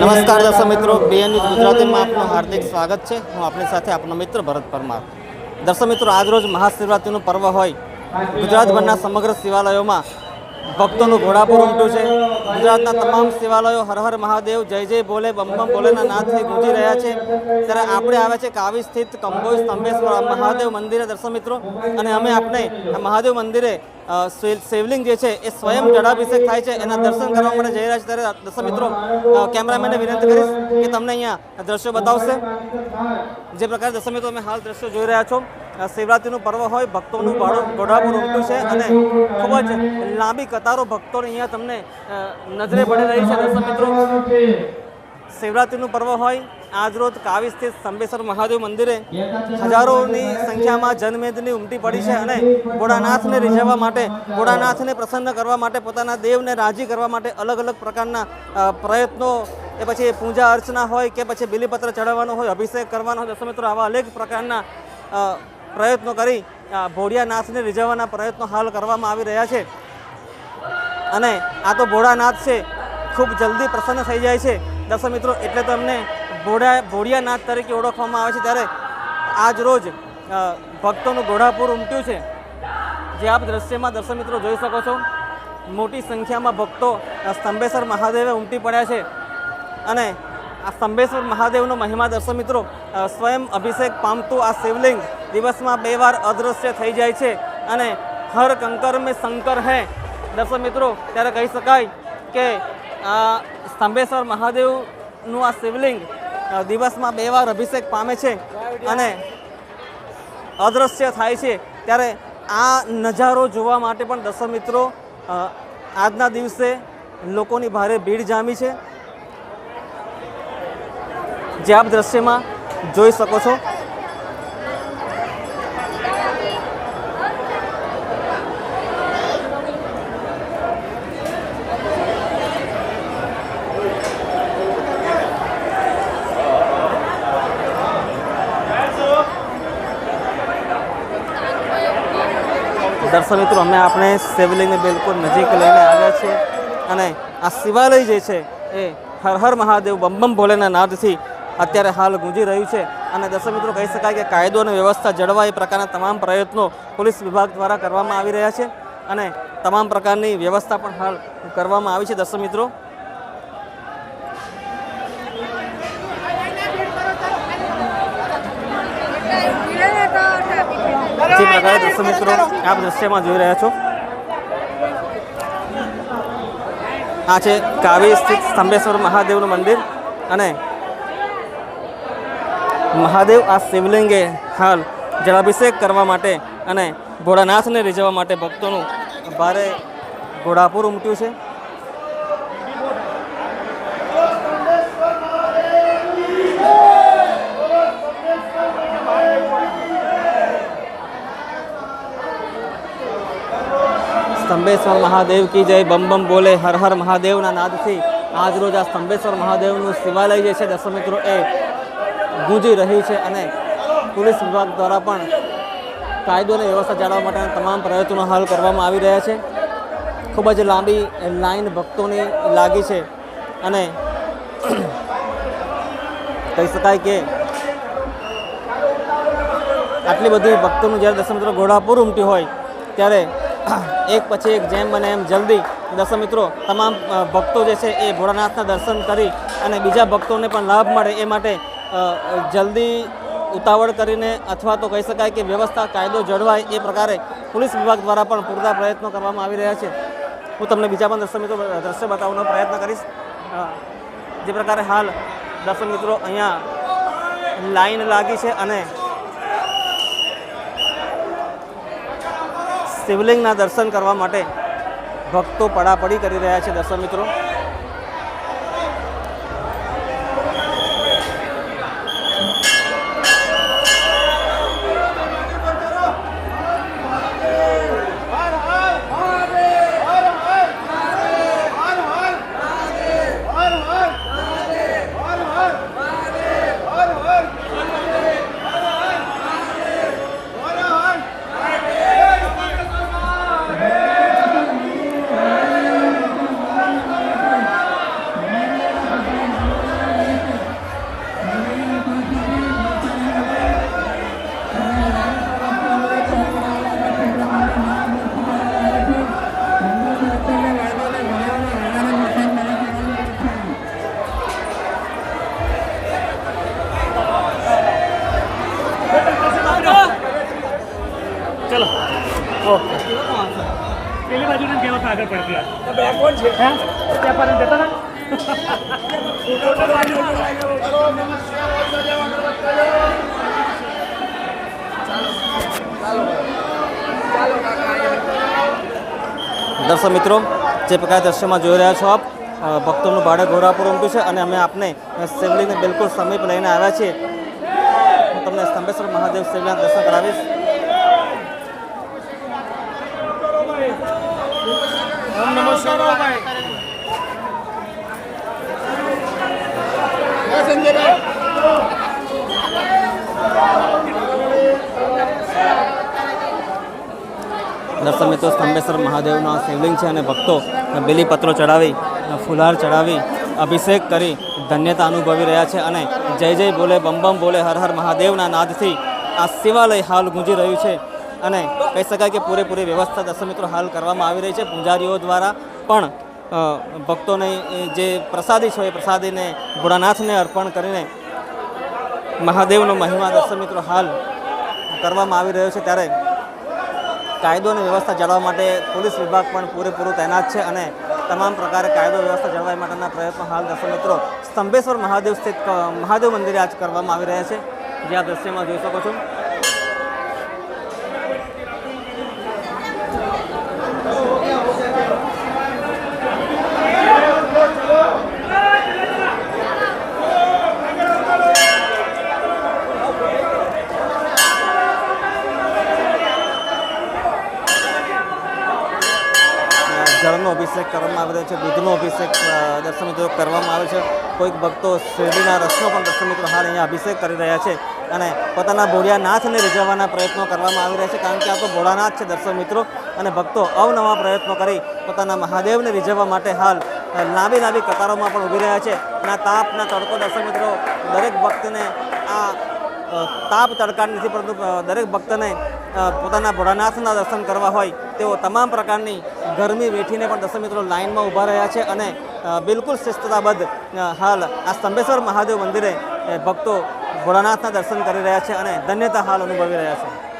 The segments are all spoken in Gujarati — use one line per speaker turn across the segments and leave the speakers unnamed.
નમસ્કાર દર્શક મિત્રો બીએન ન્યૂઝ ગુજરાતીમાં આપનું હાર્દિક સ્વાગત છે. હું આપણી સાથે આપનો મિત્ર ભરત પરમાર. દર્શક મિત્રો આજરોજ મહાશિવરાત્રિનું પર્વ હોય. ગુજરાતભરના સમગ્ર શિવાલયોમાં ભક્તોનું ઘોડાપુર ઉમટ્યું છે. ગુજરાતના તમામ શિવાલયો હર હર મહાદેવ, જય જય બોલે, બમ બમ બોલેના નાદથી ગુંજી રહ્યા છે. ત્યારે આપણે આવે છે કાવી સ્થિત કંબોઈ સ્તંભેશ્વર મહાદેવ મંદિરે દર્શક મિત્રો. અને અમે આપણે મહાદેવ મંદિરે શિવ- શિવલિંગ જે છે એ સ્વયં જળાભિષેક થાય છે. એના દર્શન કરવા માટે જઈ રહ્યા છે ત્યારે દર્શક મિત્રો કેમેરામેનને વિનંતી કરીશ કે તમને અહીંયા દ્રશ્યો બતાવશે. જે પ્રકારે દર્શક મિત્રો તમે હાલ દ્રશ્યો જોઈ રહ્યા છો. શિવરાત્રિનું પર્વ હોય, ભક્તોનું ભાડું ઘોડાપુર ઉમટ્યું છે અને ખૂબ જ લાંબી કતારો ભક્તોને અહીંયા તમને નજરે પડી રહી છે. દર્શક મિત્રો, શિવરાત્રિનું પર્વ હોય આજરોજ કાવી સ્થિત સંબેશ્વર મહાદેવ મંદિરે હજારોની સંખ્યામાં જનમેદની ઉમટી પડી છે અને ભોળાનાથને રીઝવવા માટે ભોળાનાથને પ્રસન્ન કરવા માટે, પોતાના દેવને રાજી કરવા માટે અલગ અલગ પ્રકારના પ્રયત્નો એ પછી પૂજા અર્ચના હોય, કે પછી બિલીપત્ર ચડાવવાનો હોય, અભિષેક કરવાનો હોય. દસ મિત્રો, આવા અનેક પ્રકારના પ્રયત્નો કરી ભોળિયાનાથને રીઝવવાના પ્રયત્નો હાલ કરવામાં આવી રહ્યા છે. અને આ તો ભોળાનાથ છે, ખૂબ જલ્દી પ્રસન્ન થઈ જાય છે. દર્શક મિત્રો, એટલે તો એમને ભોળા, ભોળિયાનાથ તરીકે ઓળખવામાં આવે છે. ત્યારે આજ રોજ ભક્તોનું ઘોડાપુર ઉમટ્યું છે. જે આપ દ્રશ્યમાં દર્શક મિત્રો જોઈ શકો છો. મોટી સંખ્યામાં ભક્તો સ્તંભેશ્વર મહાદેવે ઉમટી પડ્યા છે. અને આ સ્તંભેશ્વર મહાદેવનો મહિમા દર્શક મિત્રો સ્વયં અભિષેક પામતું આ શિવલિંગ દિવસમાં બે વાર અદૃશ્ય થઈ જાય છે અને હર કંકર મેં શંકર હે. દર્શક મિત્રો, ત્યારે કહી શકાય કે, આ સ્તંભેશ્વર મહાદેવનું આ શિવલિંગ દિવસમાં બે વાર અભિષેક પામે છે અને અદૃશ્ય થાય છે. ત્યારે આ નજારો જોવા માટે પણ દર્શક મિત્રો આજના દિવસે લોકોની ભારે ભીડ જામી છે. જે આપ દ્રશ્યમાં જોઈ શકો છો. દર્શક મિત્રો, અમે આપણે શિવલિંગને બિલકુલ નજીક લઈને આવ્યા છીએ અને આ શિવાલય જે છે એ હર હર મહાદેવ બમ બમ ભોલેના નાદથી અત્યારે હાલ ગુંજી રહ્યું છે. અને દર્શક મિત્રો, કહી શકાય કે કાયદો અને વ્યવસ્થા જળવાય એ પ્રકારના તમામ પ્રયત્નો પોલીસ વિભાગ દ્વારા કરવામાં આવી રહ્યા છે અને તમામ પ્રકારની વ્યવસ્થા પણ હાલ કરવામાં આવી છે. દર્શક મિત્રો જે પ્રકારે દર્શક મિત્રો આપ દ્રશ્યમાં જોઈ રહ્યા છો. આ છે કાવી સ્થિત સ્તંભેશ્વર મહાદેવનું મંદિર અને મહાદેવ આ શિવલિંગે હાલ જળાભિષેક કરવા માટે અને ભોળાનાથને રીઝવવા માટે ભક્તોનું ભારે ઘોડાપુર ઉમટ્યું છે. સ્તંભેશ્વર મહાદેવ કી જય, બમ બમ બોલે, હર હર મહાદેવના નાદથી આજ રોજ આ સ્તંભેશ્વર મહાદેવનું શિવાલય જે છે દર્શક એ ગુંજી રહ્યું છે અને પોલીસ વિભાગ દ્વારા પણ કાયદો અને વ્યવસ્થા જાળવવા માટેના તમામ પ્રયત્નો હાલ કરવામાં આવી રહ્યા છે. ખૂબ જ લાંબી લાઈન ભક્તોની લાગી છે અને કહી શકાય કે આટલી બધી ભક્તોનું જ્યારે દર્શન મિત્રો ઘોડાપુર ઉમટી હોય, ત્યારે એક પછી એક જેમ બને એમ જલ્દી. દર્શક મિત્રો, તમામ ભક્તો જે છે એ ભોળાનાથના દર્શન કરી અને બીજા ભક્તોને પણ લાભ મળે એ માટે જલ્દી ઉતાવળ કરીને અથવા તો કહી શકાય કે વ્યવસ્થા, કાયદો જળવાય એ પ્રકારે પોલીસ વિભાગ દ્વારા પણ પૂરતા પ્રયત્નો કરવામાં આવી રહ્યા છે. હું તમને બીજા પણ દર્શક મિત્રો, દ્રશ્ય બતાવવાનો પ્રયત્ન કરીશ. જે પ્રકારે હાલ દર્શક મિત્રો અહીંયા લાઈન લાગી છે અને શિવલિંગના દર્શન કરવા માટે ભક્તો પડાપડી કરી રહ્યા છે દર્શક મિત્રો. દર્શક મિત્રો જે પ્રકારે દ્રશ્યમાં જોઈ રહ્યા છો આપ ભક્તોનું ભાડે ઘોરાપુર ઉમટ્યું છે અને અમે આપને શિવલિંગને બિલકુલ સમીપ લઈને આવ્યા છીએ. હું તમને સ્તંભેશ્વર મહાદેવ શિવલિંગ દર્શન કરાવીશ.
ઓમ ભાઈ.
દર્શન મિત્રો, સ્તંભેશ્વર મહાદેવના શિવલિંગ છે અને ભક્તો બેલીપત્રો ચડાવી ફુલહાર ચડાવી, અભિષેક કરી ધન્યતા અનુભવી રહ્યા છે અને જય જય બોલે, બમ બમ બોલે, હર હર મહાદેવના નાદથી આ શિવાલય હાલ ગુંજી રહ્યું છે. અને કહી શકાય કે પૂરેપૂરી વ્યવસ્થા દર્શક હાલ કરવામાં આવી રહી છે. પૂજારીઓ દ્વારા પણ ભક્તોને જે પ્રસાદી છે એ પ્રસાદીને ભોળાનાથને અર્પણ કરીને મહાદેવનો મહિમા દર્શક હાલ કરવામાં આવી રહ્યો છે. ત્યારે કાયદો અને વ્યવસ્થા જાળવવા માટે પોલીસ વિભાગ પણ પૂરેપૂરું તૈનાત છે અને તમામ પ્રકારે કાયદો વ્યવસ્થા જળવાય માટેના પ્રયત્નો હાલ દર્શક સ્તંભેશ્વર મહાદેવ સ્થિત મહાદેવ મંદિરે આજ કરવામાં આવી રહ્યા છે. જે આ દ્રશ્યમાં જોઈ શકો છો. કરવામાં આવી રહ્યો છે. દૂધનો અભિષેક દર્શન મિત્રો કરવામાં આવે છે. કોઈક ભક્તો શેરડીના રસનો પણ દર્શક મિત્રો હાલ અહીંયા અભિષેક કરી રહ્યા છે અને પોતાના ભોળિયાનાથને રીઝવવાના પ્રયત્નો કરવામાં આવી રહ્યા છે કારણ કે આ તો ભોળાનાથ છે દર્શક મિત્રો અને ભક્તો અવનવા પ્રયત્નો કરી પોતાના મહાદેવને રીઝવવા માટે હાલ લાંબી લાંબી કતારોમાં પણ ઊભી રહ્યા છે. અને તાપના તડકો દર્શક મિત્રો દરેક ભક્તને આ તાપ તડકા નથી પરંતુ દરેક ભક્તને પોતાના ભોળાનાથના દર્શન કરવા હોય, તેઓ તમામ પ્રકારની ગરમી વેઠીને પણ દર્શક મિત્રો લાઇનમાં ઊભા રહ્યા છે અને બિલકુલ શિસ્તતાબદ્ધ હાલ આ સ્તંભેશ્વર મહાદેવ મંદિરે ભક્તો ભોળાનાથના દર્શન કરી રહ્યા છે અને ધન્યતા હાલ અનુભવી રહ્યા છે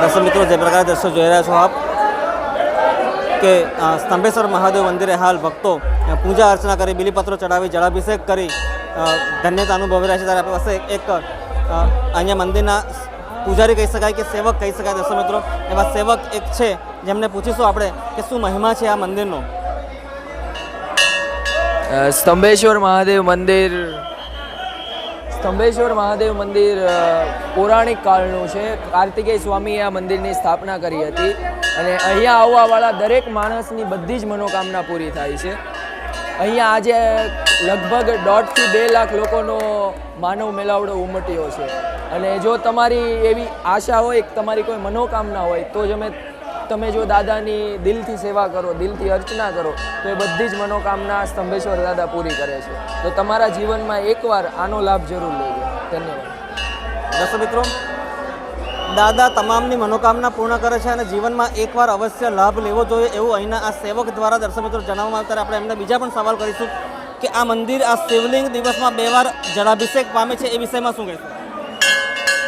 દર્શક મિત્રો જે પ્રકારે દ્રશ્યો જોઈ રહ્યા છો આપ, કે સ્તંભેશ્વર મહાદેવ મંદિરે હાલ ભક્તો પૂજા અર્ચના કરી, બિલીપત્રો ચડાવી, જળાભિષેક કરી ધન્યતા અનુભવી રહ્યા છે. ત્યારે આપણી પાસે એક અહીંયા મંદિરના પૂજારી કહી શકાય કે સેવક કહી શકાય દર્શક મિત્રો. એવા સેવક એક છે, જેમને પૂછીશું આપણે કે શું મહિમા છે આ મંદિરનો?
સ્તંભેશ્વર મહાદેવ મંદિર સ્તંભેશ્વર મહાદેવ મંદિર પૌરાણિક કાળનું છે. કાર્તિકેય સ્વામીએ આ મંદિરની સ્થાપના કરી હતી અને અહીંયા આવવાવાળા દરેક માણસની બધી જ મનોકામના પૂરી થાય છે. અહીંયા આજે લગભગ દોઢથી બે લાખ લોકોનો માનવ મેળાવડો ઉમટ્યો છે. અને જો તમારી એવી આશા હોય તમારી કોઈ મનોકામના હોય, તો જ અમે તમે જો દાદાની દિલથી સેવા કરો, દિલથી અર્ચના કરો, તો એ બધી જ મનોકામના સ્તંભેશ્વર દાદા પૂરી કરે છે. તો તમારા જીવનમાં એકવાર આનો લાભ જરૂર લેજો. ધન્યવાદ.
દર્શક મિત્રો, દાદા તમામની મનોકામના પૂર્ણ કરે છે અને જીવનમાં એકવાર અવશ્ય લાભ લેવો જોઈએ એવું અહીંના આ સેવક દ્વારા દર્શક મિત્રો જણાવવામાં આવતા આપણે એમને બીજા પણ સવાલ કરીશું કે આ મંદિર આ શિવલિંગ દિવસમાં બે વાર જળાભિષેક પામે છે એ વિષયમાં શું કહેશો?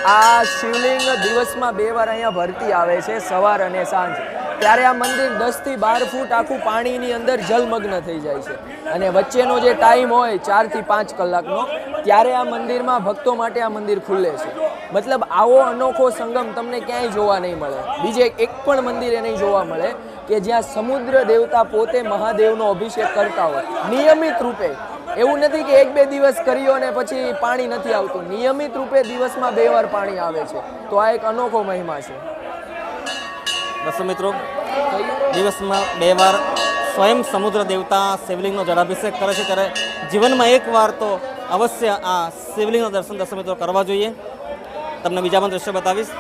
આ શિવલિંગ દિવસમાં બે વાર અહીંયા ભરતી આવે છે, સવાર અને સાંજ. ત્યારે આ મંદિર દસથી બાર ફૂટ આખું પાણીની અંદર જલમગ્ન થઈ જાય છે. અને વચ્ચેનો જે ટાઈમ હોય, ચારથી પાંચ કલાકનો, ત્યારે આ મંદિરમાં ભક્તો માટે આ મંદિર ખુલ્લે છે. મતલબ આવો અનોખો સંગમ તમને ક્યાંય જોવા નહીં મળે. બીજે એક પણ મંદિરે નહીં જોવા મળે કે જ્યાં સમુદ્ર દેવતા પોતે મહાદેવનો અભિષેક કરતા હોય. નિયમિત રૂપે. એવું નથી કે એક બે દિવસ કર્યો અને પછી પાણી નથી આવતું. નિયમિત રૂપે દિવસમાં બે વાર પાણી આવે છે. તો આ એક અનોખો મહિમા છે.
દર્શક મિત્રો, દિવસમાં બે વાર સ્વયં સમુદ્ર દેવતા શિવલિંગનો જળાભિષેક કરે છે. ત્યારે જીવનમાં એક વાર તો અવશ્ય આ શિવલિંગના દર્શન દર્શક મિત્રો કરવા જોઈએ. તમને બીજા પણ દ્રશ્ય બતાવીશ.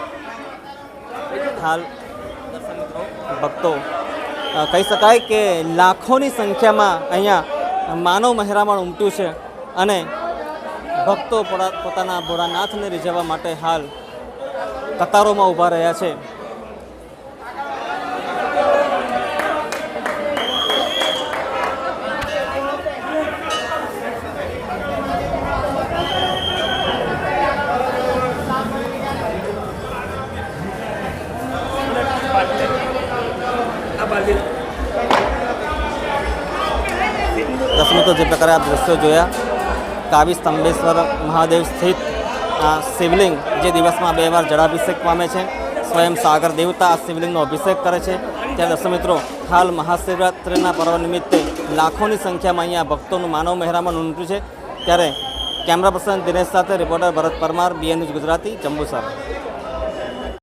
હાલ દર્શક મિત્રો, ભક્તો કહી શકાય કે લાખોની સંખ્યામાં અહીંયા માનવ મહેરામણ ઉમટ્યું છે અને ભક્તો પોતા- પોતાના ભોળાનાથને રીઝવવા માટે હાલ કતારોમાં ઊભા રહ્યા છે. દસ મિત્રો જે પ્રકારે આ દ્રશ્યો જોયા, કાવી સ્તંભેશ્વર મહાદેવ સ્થિત આ શિવલિંગ જે દિવસમાં બે વાર જળાભિષેક પામે છે, સ્વયં સાગર દેવતા આ શિવલિંગનો અભિષેક કરે છે. ત્યારે દર્શક મિત્રો, હાલ મહાશિવરાત્રિના પર્વ નિમિત્તે લાખોની સંખ્યામાં અહીંયા ભક્તોનું માનવ મહેરામણ ઉમટ્યું છે. ત્યારે કેમેરા પર્સન દિનેશ સાથે રિપોર્ટર ભરત પરમાર બીએન ગુજરાતી, જંબુસર.